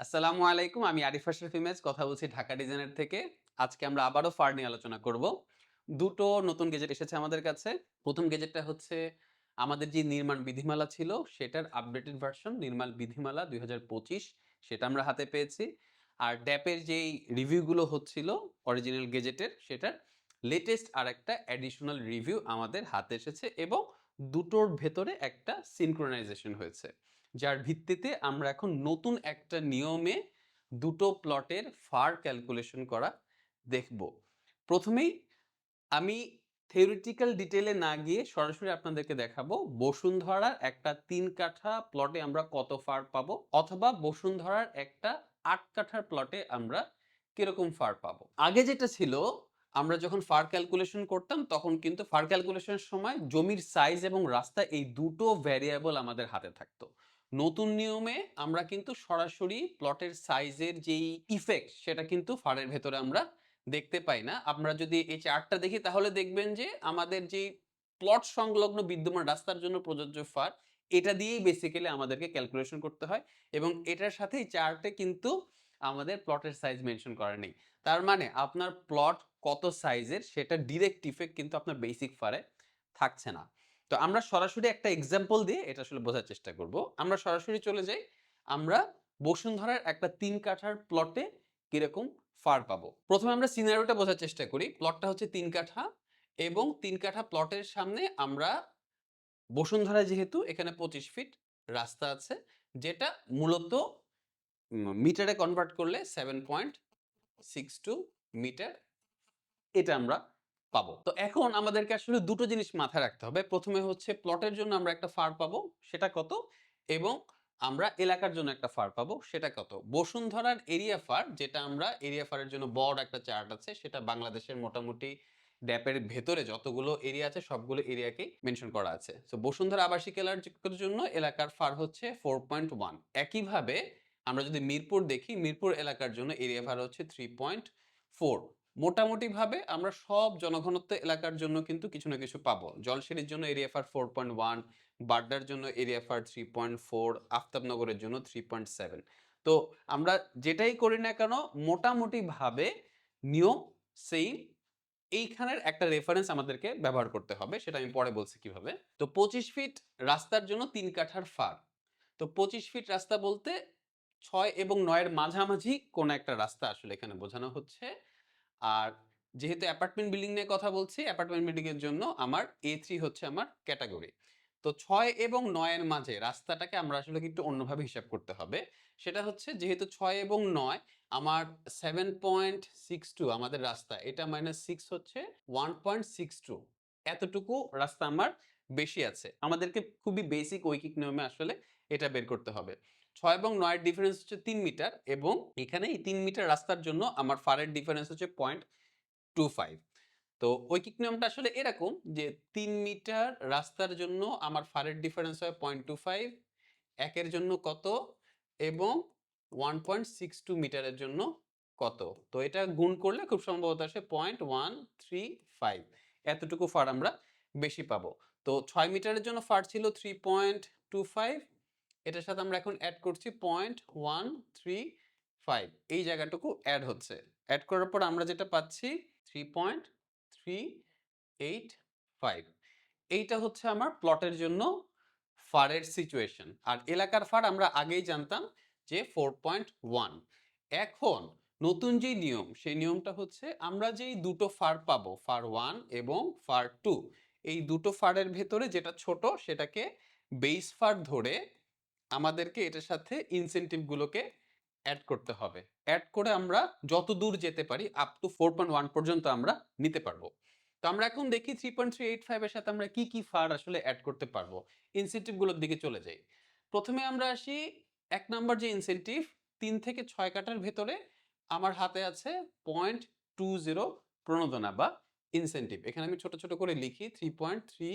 আসসালামু আলাইকুম, আমি আরিফ আশরাফ ইমেজ, কথা বলছি ঢাকা ডিজাইনের থেকে। আজকে আমরা আবারও ফার নিয়ে আলোচনা করব। দুটো নতুন গেজেট এসেছে আমাদের কাছে। প্রথম গেজেটটা হচ্ছে আমাদের যে নির্মাণ বিধিমালা ছিল, সেটার আপডেটেড ভার্সন নির্মাণ বিধিমালা দুই হাজার পঁচিশ, সেটা আমরা হাতে পেয়েছি। আর ড্যাপের যেই রিভিউগুলো হচ্ছিল অরিজিনাল গেজেটের সেটার লেটেস্ট আর একটা অ্যাডিশনাল রিভিউ আমাদের হাতে এসেছে এবং দুটোর ভেতরে একটা সিনক্রোনাইজেশন হয়েছে। যার ভিত্তিতে আমরা এখন নতুন একটা নিয়মে দুটো প্লটের ফার ক্যালকুলেশন করা দেখব। প্রথমেই আমি থিওরিটিক্যাল ডিটেলে না গিয়ে সরাসরি আপনাদেরকে দেখাবো বসুন্ধরার একটা তিন কাঠা প্লটে আমরা কত ফার পাবো অথবা বসুন্ধরার একটা আট কাঠার প্লটে আমরা কীরকম ফার পাবো। আগে যেটা ছিল, আমরা যখন ফার ক্যালকুলেশন করতাম তখন কিন্তু ফার ক্যালকুলেশনের সময় জমির সাইজ এবং রাস্তা এই দুটো ভ্যারিয়েবল আমাদের হাতে থাকতো। নতুন নিয়মে আমরা কিন্তু সরাসরি প্লটের সাইজের যেই ইফেক্ট সেটা কিন্তু ফারের ভেতরে আমরা দেখতে পাই না। আমরা যদি এই চার্টটা দেখি তাহলে দেখবেন যে আমাদের যে প্লট সংলগ্ন বিদ্যমান রাস্তার জন্য প্রযোজ্য ফার এটা দিয়েই বেসিক্যালি আমাদেরকে ক্যালকুলেশন করতে হয় এবং এটার সাথে চার্টে কিন্তু আমাদের প্লটের সাইজ মেনশন করা নেই। তার মানে আপনার প্লট কত সাইজের সেটা ডিরেক্ট ইফেক্ট কিন্তু আপনার বেসিক ফারে থাকছে না। তো আমরা সরাসরি একটা এক্সাম্পল দিয়ে এটা আসলে বোঝার চেষ্টা করব। আমরা সরাসরি চলে যাই। আমরা বসুন্ধরার একটা তিন কাঠার প্লটে কীরকম ফার পাবো। প্রথমে আমরা সিনারিওটা বোঝার চেষ্টা করি। প্লটটা হচ্ছে তিন কাঠা এবং তিন কাঠা প্লটের সামনে আমরা বসুন্ধরা যেহেতু এখানে পঁচিশ ফিট রাস্তা আছে, যেটা মূলত মিটারে কনভার্ট করলে seven point six two meter এটা আমরা পাবো। তো এখন আমাদেরকে আসলে দুটো জিনিস মাথায় রাখতে হবে। প্রথমে হচ্ছে প্লটের জন্য আমরা একটা ফার পাবো, সেটা কত? এবং আমরা এলাকার জন্য একটা ফার পাবো, সেটা কত? বসুন্ধরার এরিয়া ফার, যেটা আমরা এরিয়া ফারের জন্য বড় একটা চার্ট আছে, সেটা বাংলাদেশের মোটামুটি ড্যাপের ভেতরে যতগুলো এরিয়া আছে, সবগুলো এরিয়াকেই মেনশন করা আছে। তো বসুন্ধরা আবাসিক এলাকার জন্য এলাকার ফার হচ্ছে ফোর পয়েন্ট ওয়ান একইভাবে আমরা যদি মিরপুর দেখি, মিরপুর এলাকার জন্য এরিয়া ফার হচ্ছে থ্রি পয়েন্ট ফোর মোটামুটিভাবে আমরা সব জনঘনত্ব এলাকার জন্য কিন্তু কিছু না কিছু পাবো। জলসিঁড়ির জন্য area FAR four point one বাড্ডার জন্য area FAR three point four আফতাবনগরের জন্য থ্রি পয়েন্ট সেভেন তো আমরা যেটাই করি না কেন, মোটামুটিভাবে নিয়ম সেম এইখানের একটা রেফারেন্স আমাদেরকে ব্যবহার করতে হবে, সেটা আমি পরে বলছি কীভাবে। তো পঁচিশ ফিট রাস্তার জন্য তিন কাঠার ফার তো পঁচিশ ফিট রাস্তা বলতে ছয় এবং নয়ের মাঝামাঝি কোন একটা রাস্তা আসলে এখানে বোঝানো হচ্ছে। আর যেহেতু অ্যাপার্টমেন্ট বিল্ডিং নিয়ে কথা বলছি, অ্যাপার্টমেন্ট বিল্ডিংয়ের জন্য আমার এ থ্রি হচ্ছে আমার ক্যাটাগরি। তো ছয় এবং নয়ের মাঝে রাস্তাটাকে আমরা আসলে কিন্তু অন্যভাবে হিসাব করতে হবে। সেটা হচ্ছে যেহেতু ছয় এবং নয়, আমার সেভেন পয়েন্ট সিক্স টু আমাদের রাস্তা, এটা মাইনাস সিক্স হচ্ছে ওয়ান পয়েন্ট সিক্স টু এতটুকু রাস্তা আমার বেশি আছে। আমাদেরকে খুবই বেসিক ঐকিক নিয়মে আসলে এটা বের করতে হবে। ছয় এবং নয়ের ডিফারেন্স হচ্ছে তিন মিটার এবং এখানে এই তিন মিটার রাস্তার জন্য আমার ফারের ডিফারেন্স হচ্ছে পয়েন্ট টু ফাইভ তো ঐকিক নিয়মটা আসলে এরকম যে তিন মিটার রাস্তার জন্য আমার ফারের ডিফারেন্স হয় পয়েন্ট টু ফাইভ একের জন্য কত এবং ওয়ান পয়েন্ট সিক্স টু মিটারের জন্য কত। তো এটা গুণ করলে খুব সম্ভবত আসে পয়েন্ট ওয়ান থ্রি ফাইভ এতটুকু ফার আমরা বেশি পাবো। তো ছয় মিটারের জন্য ফার ছিল থ্রি পয়েন্ট টু ফাইভ এটার সাথে আমরা এখন অ্যাড করছি পয়েন্ট ওয়ান থ্রি ফাইভ এই জায়গাটুকু অ্যাড হচ্ছে। অ্যাড করার পর আমরা যেটা পাচ্ছি three point three eight five এইটা হচ্ছে আমার প্লটের জন্য ফারের সিচুয়েশন আর এলাকার ফার আমরা আগেই জানতাম যে ফোর পয়েন্ট ওয়ান এখন নতুন যে নিয়ম, সেই নিয়মটা হচ্ছে আমরা যেই দুটো ফার পাবো, ফার ওয়ান এবং ফার টু এই দুটো ফারের ভেতরে যেটা ছোট সেটাকে বেস ফার ধরে আমাদেরকে এটার সাথে ইনসেন্টিভগুলোকে অ্যাড করতে হবে। অ্যাড করে আমরা যত দূর যেতে পারি up to four point one পর্যন্ত আমরা নিতে পারব। তো আমরা এখন দেখি থ্রি পয়েন্ট থ্রি এইট ফাইভের সাথে আমরা কি কি ফার আসলে অ্যাড করতে পারব? ইনসেন্টিভগুলোর দিকে চলে যাই। প্রথমে আমরা আসি এক নম্বর যে ইনসেন্টিভ তিন থেকে ছয় কাটার ভেতরে আমার হাতে আছে পয়েন্ট টু জিরো প্রণোদনা বা ইনসেন্টিভ এখানে আমি ছোট ছোট করে লিখি three point three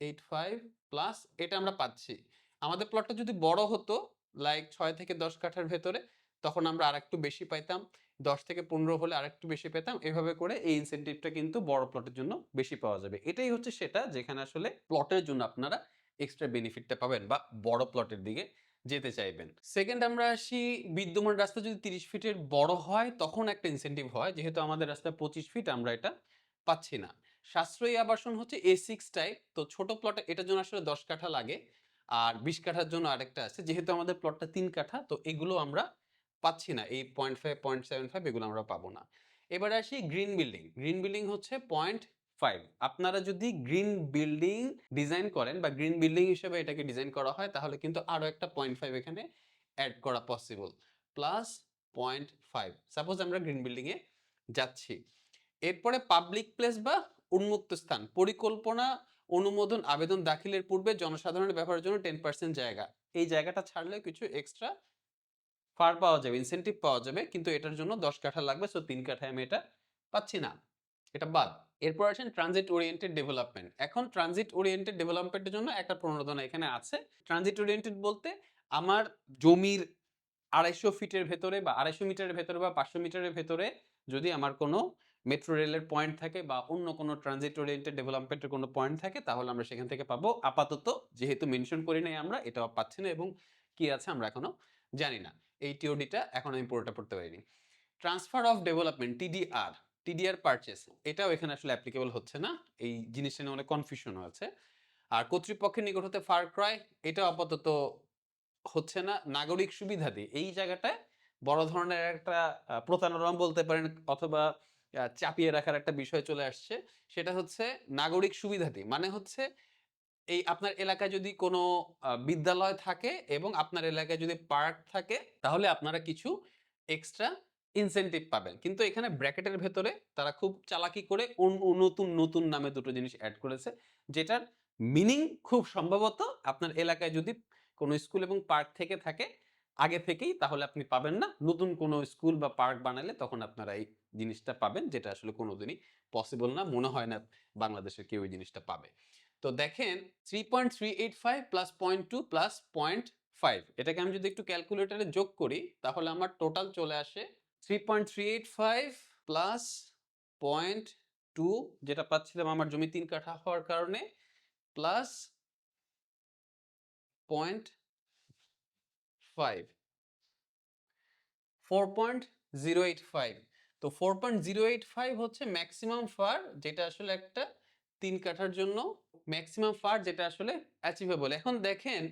eight five plus এটা আমরা পাচ্ছি। আমাদের প্লটটা যদি বড় হতো লাইক ছয় থেকে দশ কাঠার ভেতরে, তখন আমরা আরেকটু বেশি পাইতাম। দশ থেকে পনেরো হলে আরেকটু বেশি পেতাম। এভাবে করে এই ইনসেন্টিভটা কিন্তু বড় প্লটের জন্য বেশি পাওয়া যাবে। এটাই হচ্ছে সেটা যেখানে আসলে প্লটের জন্য আপনারা এক্সট্রা বেনিফিটটা পাবেন বা বড় প্লটের দিকে যেতে চাইবেন। সেকেন্ড আমরা আসি, বিদ্যমান রাস্তা যদি তিরিশ ফিটের বড় হয়, তখন একটা ইনসেন্টিভ হয়। যেহেতু আমাদের রাস্তা পঁচিশ ফিট আমরা এটা পাচ্ছি না। সাশ্রয়ী আবাসন হচ্ছে এ সিক্স টাইপ তো ছোট প্লটে এটার জন্য আসলে দশ কাঠা লাগে। আর বিশ কাঠার জন্য আরেকটা আছে, যেহেতু আমাদের প্লটটা তিন কাঠা, তো এগুলো আমরা পাচ্ছি না। এই point five point seven five এগুলো আমরা পাবো না। এবার আসি গ্রিন বিল্ডিং গ্রিন বিল্ডিং হচ্ছে পয়েন্ট ফাইভ আপনারা যদি গ্রিন বিল্ডিং ডিজাইন করেন বা গ্রিন বিল্ডিং হিসেবে এটাকে ডিজাইন করা হয়, তাহলে কিন্তু আরও একটা পয়েন্ট ফাইভ এখানে অ্যাড করা possible plus point five suppose আমরা গ্রিন বিল্ডিংয়ে যাচ্ছি। এরপরে পাবলিক প্লেস বা উন্মুক্ত স্থান, পরিকল্পনা, অনুমোদন, আবেদন দাখিলের পূর্বে জনসাধারণের ব্যবহারের জন্য টেন পার্সেন্ট জায়গা। এই জায়গাটা ছাড়লেও কিছু এক্সট্রা ফার পাওয়া যাবে ইনসেন্টিভ পাওয়া যাবে, কিন্তু এটার জন্য দশ কাঠা লাগবে সো তিন কাঠায় আমি এটা পাচ্ছি না। এটা বাদ। এরপর আসেন ট্রানজিট ওরিয়েন্টেড ডেভেলপমেন্ট এখন ট্রানজিট ওরিয়েন্টেড ডেভেলপমেন্টের জন্য একটা প্রণোদনা এখানে আছে। ট্রানজিট ওরিয়েন্টেড বলতে আমার জমির আড়াইশো ফিটের ভেতরে বা আড়াইশো মিটারের ভেতরে বা পাঁচশো মিটারের ভেতরে যদি আমার কোনো মেট্রো রেলের পয়েন্ট থাকে বা অন্য কোনো ট্রানজিট ওরিয়েন্টেড ডেভেলপমেন্টের কোনো পয়েন্ট থাকে, তাহলে আমরা সেখান থেকে পাবো। আপাতত যেহেতু মেনশন করি নাই আমরা, এটাও পাচ্ছি না এবং কি আছে আমরা এখনও জানি না। এই টিওডিটা এখন আমি পুরোটা পড়তে পারিনি। Transfer of development TDR TDR purchase এটাও এখানে আসলে অ্যাপ্লিকেবল হচ্ছে না। এই জিনিসটা নিয়ে অনেক কনফিউশন আছে আর কর্তৃপক্ষের নিকট হতে ফার ক্রয় এটাও আপাতত হচ্ছে না। নাগরিক সুবিধাদি এই জায়গাটায় বড় ধরনের একটা প্রতারণা বলতে পারেন অথবা চাপিয়ে রাখার একটা বিষয় চলে আসছে। সেটা হচ্ছে নাগরিক সুবিধাদি মানে হচ্ছে এই আপনার এলাকায় যদি কোনো বিদ্যালয় থাকে এবং আপনার এলাকায় যদি পার্ক থাকে, তাহলে আপনারা কিছু এক্সট্রা ইনসেনটিভ পাবেন। কিন্তু এখানে ব্র্যাকেটের ভেতরে তারা খুব চালাকি করে নতুন নতুন নামে দুটো জিনিস অ্যাড করেছে। যেটার মিনিং খুব সম্ভবত আপনার এলাকায় যদি কোনো স্কুল এবং পার্ক থেকে থাকে আগে থেকেই তাহলে আপনি পাবেন না। নতুন কোনো স্কুল বা পার্ক বানালে তখন আপনারা এই জিনিসটা পাবেন, যেটা আসলে কোনোদিনই পসিবল না। মনে হয় না বাংলাদেশের কেউ এই জিনিসটা পাবে। তো দেখেন three point three eight five plus point two plus point five এটাকে আমি যদি একটু ক্যালকুলেটারে যোগ করি, তাহলে আমার টোটাল চলে আসে three point three eight five plus point two যেটা পাচ্ছিলাম আমার জমি তিন কাঠা হওয়ার কারণে plus point five four point zero eight five তো four point zero eight five হচ্ছে ম্যাক্সিমাম ফার যেটা আসলে একটা তিন কাঠার জন্য ম্যাক্সিমাম ফার যেটা আসলে অ্যাচিভেবল এখন দেখেন,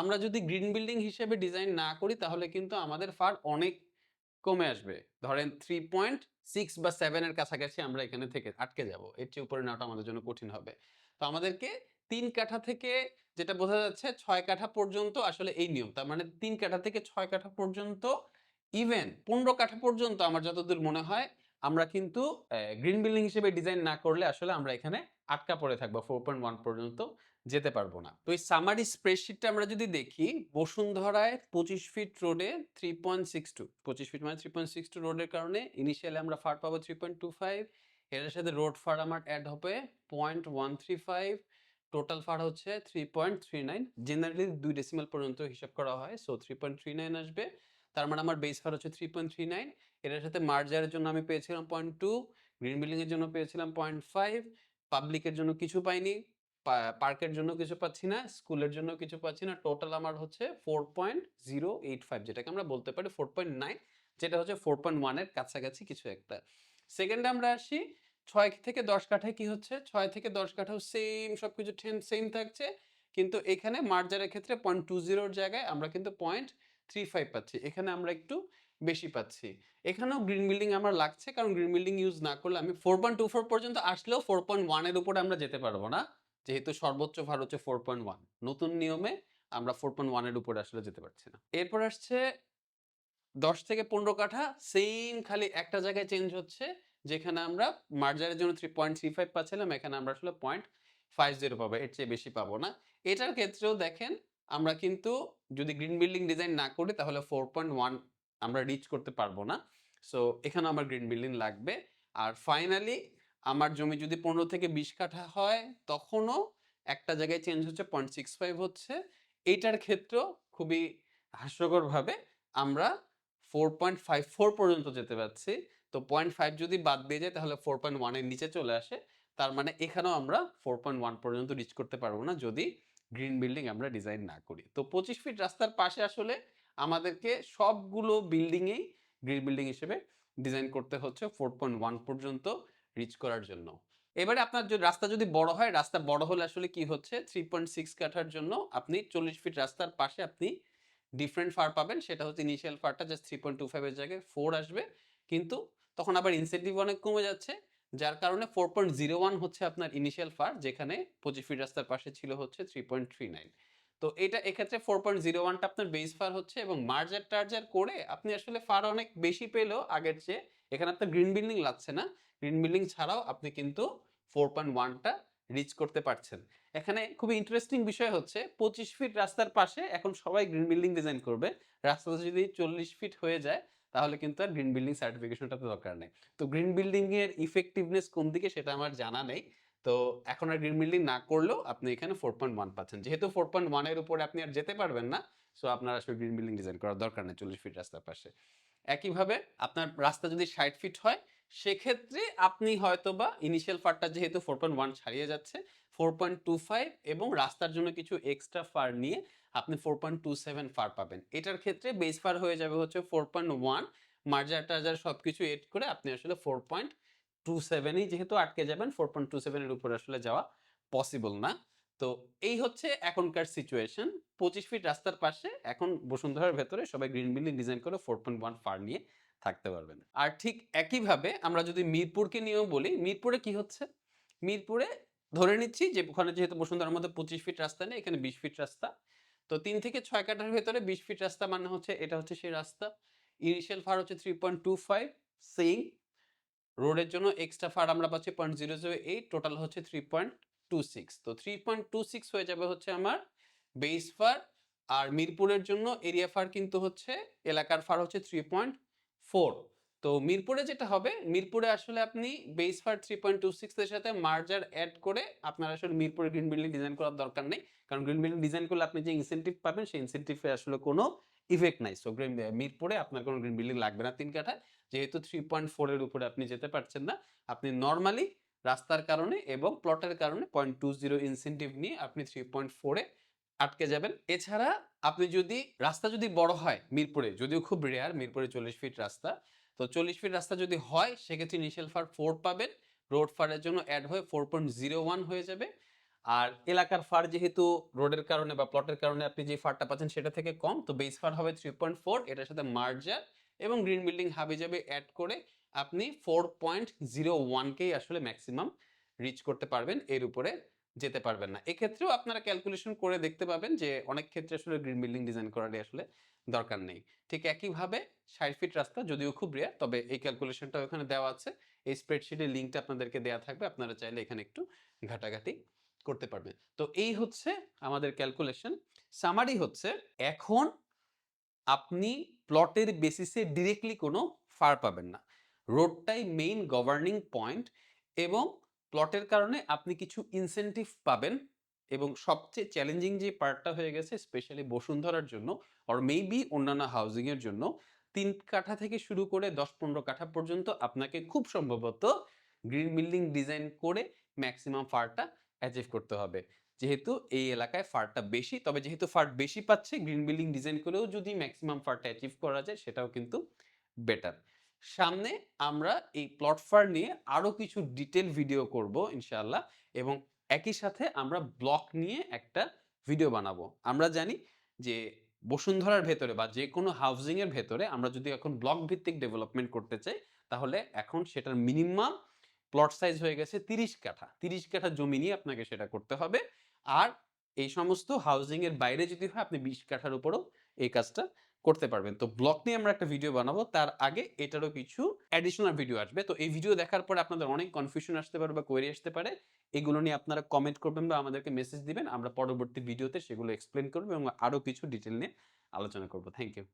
আমরা যদি গ্রিন বিল্ডিং হিসেবে ডিজাইন না করি, তাহলে কিন্তু আমাদের ফার অনেক কমে আসবে। ধরেন থ্রি পয়েন্ট সিক্স বা সেভেনের কাছাকাছি আমরা এখানে থেকে আটকে যাব। এর চেয়ে উপরে নেওয়াটা আমাদের জন্য কঠিন হবে। তো আমাদেরকে তিন কাঠা থেকে যেটা বোঝা যাচ্ছে ছয় কাঠা পর্যন্ত আসলে এই নিয়ম। তার মানে তিন কাঠা থেকে ছয় কাঠা পর্যন্ত ইভেন পনেরো কাঠা পর্যন্ত আমার যতদূর মনে হয়, আমরা কিন্তু গ্রিন বিল্ডিং হিসেবে ডিজাইন না করলে আসলে আমরা এখানে আটকা পড়ে থাকব ফোর পয়েন্ট ওয়ান পর্যন্ত যেতে পারব না। তো এই সামারি স্প্রেডশিটটা আমরা যদি দেখি, বসুন্ধরায় পঁচিশ ফিট রোডে থ্রি পয়েন্ট সিক্স টু পঁচিশ ফিট মানে থ্রি পয়েন্ট সিক্স টু রোডের কারণে ইনিশিয়ালি আমরা ফার পাবো থ্রি পয়েন্ট টু ফাইভ এটার সাথে রোড ফার আমার অ্যাড হবে point one three five total FAR হচ্ছে three point three nine generally দুই ডেসিমাল পর্যন্ত হিসাব করা হয় so three point three nine আসবে। তার মানে আমার বেস ফার হচ্ছে থ্রি পয়েন্ট থ্রি নাইন এটার সাথে মার্জারের জন্য আমি পেয়েছিলাম পয়েন্ট টু গ্রিন বিল্ডিংয়ের জন্য পেয়েছিলাম পয়েন্ট ফাইভ পাবলিকের জন্য কিছু পাইনি পার্কের জন্য কিছু পাচ্ছি না স্কুলের জন্য কিছু পাচ্ছি না। টোটাল আমার হচ্ছে four point zero eight five যেটাকে আমরা বলতে পারি ফোর পয়েন্ট নাইন যেটা হচ্ছে ফোর পয়েন্ট ওয়ানের কাছাকাছি কিছু একটা। সেকেন্ডে আমরা আসি ছয় থেকে দশ কাঠায় কি হচ্ছে? ছয় থেকে দশ কাঠাও সেম সব কিছু সেম থাকছে। কিন্তু এখানে মার্জারের ক্ষেত্রে পয়েন্ট টু জিরোর জায়গায় আমরা কিন্তু পয়েন্ট থ্রি ফাইভ পাচ্ছি। এখানে আমরা একটু বেশি পাচ্ছি। এখানেও গ্রিন বিল্ডিং আমার লাগছে, কারণ গ্রিন বিল্ডিং ইউজ না করলে আমি ফোর পয়েন্ট টু ফোর পর্যন্ত আসলেও ফোর পয়েন্ট ওয়ানের উপরে আমরা যেতে পারব না। যেহেতু সর্বোচ্চ ভার হচ্ছে ফোর পয়েন্ট ওয়ান নতুন নিয়মে আমরা ফোর পয়েন্ট ওয়ানের উপরে আসলে যেতে পারছি না। এরপর আসছে দশ থেকে পনেরো কাঠা সেম খালি একটা জায়গায় চেঞ্জ হচ্ছে। যেখানে আমরা মার্জারের জন্য থ্রি পয়েন্ট থ্রি ফাইভ পাচ্ছিলাম, এখানে আমরা আসলে পয়েন্ট ফাইভ জিরো পাবো, এর চেয়ে বেশি পাবো না। এটার ক্ষেত্রেও দেখেন, আমরা কিন্তু যদি গ্রিন বিল্ডিং ডিজাইন না করি, তাহলে ফোর পয়েন্ট ওয়ান আমরা রিচ করতে পারব না। সো এখানে আমার গ্রিন বিল্ডিং লাগবে। আর ফাইনালি আমার জমি যদি পনেরো থেকে বিশ কাঠা হয়, তখনও একটা জায়গায় চেঞ্জ হচ্ছে পয়েন্ট সিক্স ফাইভ হচ্ছে। এইটার ক্ষেত্রেও খুবই হাস্যকরভাবে আমরা ফোর পয়েন্ট ফাইভ ফোর পর্যন্ত যেতে পারছি। তো পয়েন্ট ফাইভ যদি বাদ দিয়ে যায়, তাহলে ফোর পয়েন্ট ওয়ানের নিচে চলে আসে। তার মানে এখানেও আমরা ফোর পয়েন্ট ওয়ান পর্যন্ত রিচ করতে পারব না যদি গ্রিন বিল্ডিং আমরা ডিজাইন না করি। তো পঁচিশ ফিট রাস্তার পাশে আসলে আমাদেরকে সবগুলো বিল্ডিংয়েই গ্রিন বিল্ডিং হিসেবে ডিজাইন করতে হচ্ছে ফোর পয়েন্ট ওয়ান পর্যন্ত রিচ করার জন্য। এবারে আপনার যদি রাস্তা যদি বড় হয়, রাস্তা বড় হলে আসলে কি হচ্ছে? থ্রি পয়েন্ট সিক্স কাঠার জন্য আপনি চল্লিশ ফিট রাস্তার পাশে আপনি ডিফারেন্ট ফার পাবেন। সেটা হচ্ছে ইনিশিয়াল ফারটা জাস্ট থ্রি পয়েন্ট টু ফাইভের জায়গায় ফোর আসবে। কিন্তু তখন আবার ইনসেন্টিভ অনেক কমে যাচ্ছে। যার কারণে ফোর পয়েন্ট জিরো ওয়ান হচ্ছে আপনার ইনিশিয়াল ফার যেখানে পঁচিশ ফিট রাস্তার পাশে ছিল হচ্ছে থ্রি পয়েন্ট থ্রি নাইন তো এটা এক্ষেত্রে ফোর পয়েন্ট জিরো ওয়ানটা আপনার বেস ফার হচ্ছে এবং মার্জার টার্জার করে আপনি আসলে ফার অনেক বেশি পেলেও আগের চেয়ে এখানে আপনার গ্রিন বিল্ডিং লাগছে না। গ্রিন বিল্ডিং ছাড়াও আপনি কিন্তু ফোর পয়েন্ট ওয়ানটা রিচ করতে পারছেন। এখানে খুবই ইন্টারেস্টিং বিষয় হচ্ছে পঁচিশ ফিট রাস্তার পাশে এখন সবাই গ্রিন বিল্ডিং ডিজাইন করবে। রাস্তাটা যদি চল্লিশ ফিট হয়ে যায় তাহলে কিন্তু আর গ্রিন বিল্ডিং সার্টিফিকেশনটা তো দরকার নেই। তো গ্রিন বিল্ডিং এর ইফেক্টিভনেস কোন দিকে সেটা আমার জানা নেই। তো এখন আর গ্রিন বিল্ডিং না করলেও আপনি এখানে ফোর পয়েন্ট ওয়ান পাচ্ছেন। যেহেতু ফোর পয়েন্ট ওয়ানের উপরে আপনি আর যেতে পারবেন না সো আপনার আসলে গ্রিন বিল্ডিং ডিজাইন করার দরকার নেই চল্লিশ ফিট রাস্তার পাশে। একইভাবে আপনার রাস্তা যদি ষাট ফিট হয়, সেক্ষেত্রে আপনি হয়তো বা ইনিশিয়াল ফারটা যেহেতু ফোর পয়েন্ট ওয়ান ছাড়িয়ে যাচ্ছে ফোর পয়েন্ট টু ফাইভ এবং রাস্তার জন্য কিছু এক্সট্রা ফার নিয়ে আপনি four point two seven fur পাবেন। এটার ক্ষেত্রে বেস ফার হয়ে যাবে হচ্ছে ফোর পয়েন্ট ওয়ান মার্জার টার্জার সব কিছু এড করে আপনি আসলে ফোর পয়েন্ট টু সেভেনই যেহেতু আটকে যাবেন ফোর পয়েন্ট টু সেভেনের উপরে আসলে যাওয়া পসিবল না। তো এই হচ্ছে এখনকার সিচুয়েশন পঁচিশ ফিট রাস্তার পাশে এখন বসুন্ধরার ভেতরে সবাই গ্রিন বিল্ডিং ডিজাইন করে ফোর পয়েন্ট ওয়ান ফার নিয়ে থাকতে পারবেন। আর ঠিক একইভাবে আমরা যদি মিরপুরকে নিয়েও বলি, মিরপুরে কি হচ্ছে? মিরপুরে ধরে নিচ্ছি যে ওখানে যেহেতু বসুন্ধরার মধ্যে পঁচিশ ফিট রাস্তা নেই, এখানে বিশ ফিট রাস্তা। তো তিন থেকে ছয় কাটার ভেতরে বিশ ফিট রাস্তা মানে হচ্ছে, এটা হচ্ছে সেই রাস্তা। ইনিশিয়াল ফার হচ্ছে three point two five same রোডের জন্য এক্সট্রা ফার আমরা পাচ্ছি point zero zero eight total হচ্ছে থ্রি পয়েন্ট টু সিক্স তো থ্রি পয়েন্ট টু সিক্স হয়ে যাবে হচ্ছে আমার বেস ফার আর মিরপুরের জন্য এরিয়া ফার কিন্তু হচ্ছে, এলাকার ফার হচ্ছে থ্রি পয়েন্ট ফোর তো মিরপুরে যেটা হবে, মিরপুরে আসলে আপনি base FAR three point two সিক্সের সাথে মার্জার অ্যাড করে আপনার আসলে মিরপুরে গ্রিন বিল্ডিং ডিজাইন করার দরকার নেই। কারণ গ্রিন বিল্ডিং ডিজাইন করলে আপনি যে ইনসেন্টিভ পাবেন, সেই ইনসেন্টিভে আসলে কোনো ইফেক্ট নাই। সো গ্রিন মিরপুরে আপনার কোনো গ্রিন বিল্ডিং লাগবে না তিন কাঠায় যেহেতু থ্রি পয়েন্ট ফোরের উপরে আপনি যেতে পারছেন না, আপনি নর্মালি রাস্তার কারণে এবং প্লটের কারণে পয়েন্ট টু জিরো ইনসেন্টিভ নিয়ে আপনি থ্রি পয়েন্ট ফোরে আটকে যাবেন। এছাড়া আপনি যদি, রাস্তা যদি বড় হয় মিরপুরে, যদিও খুব রেয়ার মিরপুরে চল্লিশ ফিট রাস্তা তো চল্লিশ ফিট রাস্তা যদি হয়, সেক্ষেত্রে ইনিশিয়াল ফার ফোর পাবেন। রোড ফারের জন্য অ্যাড হয়ে ফোর পয়েন্ট জিরো ওয়ান হয়ে যাবে। আর এলাকার ফার যেহেতু রোডের কারণে বা প্লটের কারণে আপনি যে ফারটা পাচ্ছেন সেটা থেকে কম, তো বেস ফার হবে থ্রি পয়েন্ট ফোর এটার সাথে মার্জার এবং গ্রিন বিল্ডিং হাবি যাবে অ্যাড করে আপনি ফোর পয়েন্ট জিরো ওয়ানকেই আসলে ম্যাক্সিমাম রিচ করতে পারবেন, এর উপরে যেতে পারবেন না। এক্ষেত্রেও আপনারা ক্যালকুলেশন করে দেখতে পাবেন যে অনেক ক্ষেত্রে আসলে গ্রিন বিল্ডিং ডিজাইন করারই আসলে দরকার নেই। ঠিক একইভাবে ষাট ফিট রাস্তা যদিও খুব রেয়ার তবে এই ক্যালকুলেশনটা ওখানে দেওয়া আছে। এই স্প্রেডশিটের লিঙ্কটা আপনাদেরকে দেওয়া থাকবে, আপনারা চাইলে এখানে একটু ঘাটাঘাটি করতে পারবেন। তো এই হচ্ছে আমাদের ক্যালকুলেশন সামারি হচ্ছে, এখন আপনি প্লটের বেসিসে ডিরেক্টলি কোনো ফার পাবেন না। রোডটাই মেইন গভর্নিং পয়েন্ট এবং প্লটের কারণে আপনি কিছু ইনসেনটিভ পাবেন এবং সবচেয়ে চ্যালেঞ্জিং যে পার্টটা হয়ে গেছে স্পেশালি বসুন্ধরার জন্য আর মেবি অন্যান্য হাউজিংয়ের জন্য তিন কাঠা থেকে শুরু করে দশ পনেরো কাঠা পর্যন্ত আপনাকে খুব সম্ভবত গ্রিন বিল্ডিং ডিজাইন করে ম্যাক্সিমাম ফারটা অ্যাচিভ করতে হবে। যেহেতু এই এলাকায় ফারটা বেশি, তবে যেহেতু ফার বেশি পাচ্ছে গ্রিন বিল্ডিং ডিজাইন করেও যদি ম্যাক্সিমাম ফারটা অ্যাচিভ করা যায়, সেটাও কিন্তু বেটার সামনে আমরা এই প্লট ফার নিয়ে আরও কিছু ডিটেল ভিডিও করব, ইনশাআল্লাহ। এবং একই সাথে আমরা ব্লক নিয়ে একটা ভিডিও বানাবো। আমরা জানি যে বসুন্ধরার ভেতরে বা যে কোনো হাউজিংয়ের ভেতরে আমরা যদি এখন ব্লক ভিত্তিক ডেভেলপমেন্ট করতে চাই, তাহলে এখন সেটার মিনিমাম প্লট সাইজ হয়ে গেছে তিরিশ কাঠা। তিরিশ কাঠা জমি নিয়ে আপনাকে সেটা করতে হবে। আর এই সমস্ত হাউজিং এর বাইরে যদি হয়, আপনি বিশ কাঠার উপরও এই কাজটা করতে পারবেন। তো ব্লক নিয়ে আমরা একটা ভিডিও বানাবো। তার আগে এটারও কিছু অ্যাডিশনাল ভিডিও আসবে। তো এই ভিডিও দেখার পরে আপনাদের অনেক কনফিউশন আসতে পারে বা কোয়েরি আসতে পারে। এগুলো নিয়ে আপনারা কমেন্ট করবেন বা আমাদেরকে মেসেজ দিবেন। আমরা পরবর্তী ভিডিওতে সেগুলো এক্সপ্লেন করব এবং আরও কিছু ডিটেল নিয়ে আলোচনা করব। Thank you